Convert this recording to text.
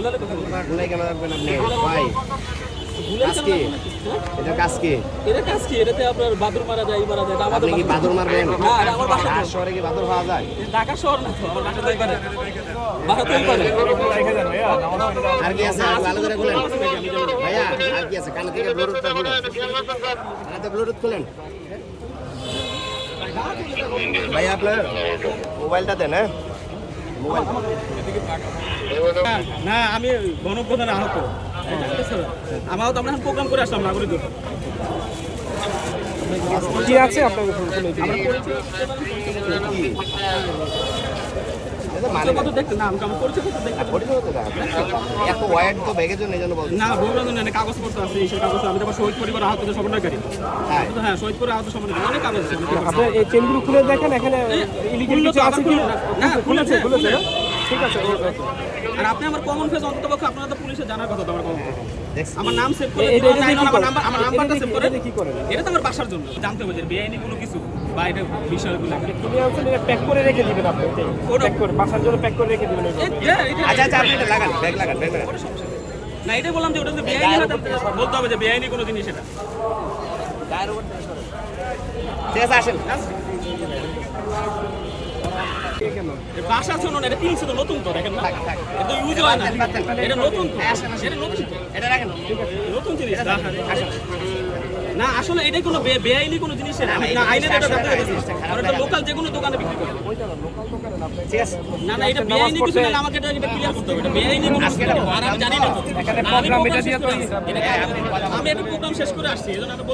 কেন রাখবেন আপনি? ভাই? হ্যাঁ? এটা এটাতে আপনার বাদুর মারা যায় মারা যায় আমাদের কি বাদুর মারবেন? না আমার বাসা শহরে কি বাদুর পাওয়া যায়? ঢাকা শহর না তো আমার বাসা পারে। বাসা পারে। আর কি আছে? আর ভালো করে বলেন ভাইয়া আর কি আছে? কানে থেকে ব্লুটুথটা খুলেন। কানে ব্লুটুথ খুলেন। ভাইয়া আপনার মোবাইলটা দেন হ্যাঁ? মোবাইল না আমি গণপ্রধান আহত। আমার তো আমরা এখন প্রোগ্রাম করে আসলাম নাগরিক কি আছে আপনাদের ফোন ফোনে আমরা করেছি এটা মানে কত দেখতে? না আমরা করেছি কত দেখতে? পরিচয় হতে দাও এত ওয়াইড তো ব্যাগের জন্য এই জন্য বলছি। না কাগজপত্র আছে কাগজ আমি তারপর শহীদ পরিবার আহতদের সমন্বয়কারী। হ্যাঁ। হ্যাঁ শহীদ পরিবার আহত সমন্বয় অনেক কাগজ আছে। আপনার এই চেনগুলো খুলে দেখেন এখানে খুলেছে? খুলেছে। ঠিক আছে আর আপনি আমার কমন ফেস অন্তত পক্ষে আপনারা তো পুলিশে জানার কথা তো আমার কমন আমার নাম সেভ করে আমার নাম্বার আমার নাম্বারটা সেভ কি- করে এটা কি করেন? এটা তো আমার বাসার জন্য জানতে হবে যে বেআইনি কোনো কিছু বা এটা বিষয়গুলো। তুমি হচ্ছে এটা প্যাক করে রেখে দিবেন আপনি প্যাক করে বাসার জন্য প্যাক করে রেখে দিবেন এটা- আচ্ছা আচ্ছা আপনি এটা লাগান ব্যাগ লাগান ব্যাগ লাগান। না এটাই বললাম যে ওটা যদি বেআইনি বলতে হবে যে বেআইনি কোনো জিনিস এটা। ঠিক আছে আসেন। না। এটা কিনছে তো নতুন তো দেখেন না? এটা ইউজ হয় না। এটা নতুন তো। এটা নতুন তো। এটা রাখেন। নতুন জিনিস না, না আসলে এটা কোনো বেআইনি কোনো জিনিস না। আইনের এটা আর এটা লোকাল যে কোনো দোকানে বিক্রি করে না না এটা বেআইনি কিছু না আমাকে এটা ক্লিয়ার করতে হবে। এটা বেআইনি কোনো না। আর আমি জানি না। এখানে আমি এটা দিয়ে তো- এটা প্রোগ্রাম শেষ করে আসছি এজন্য আমি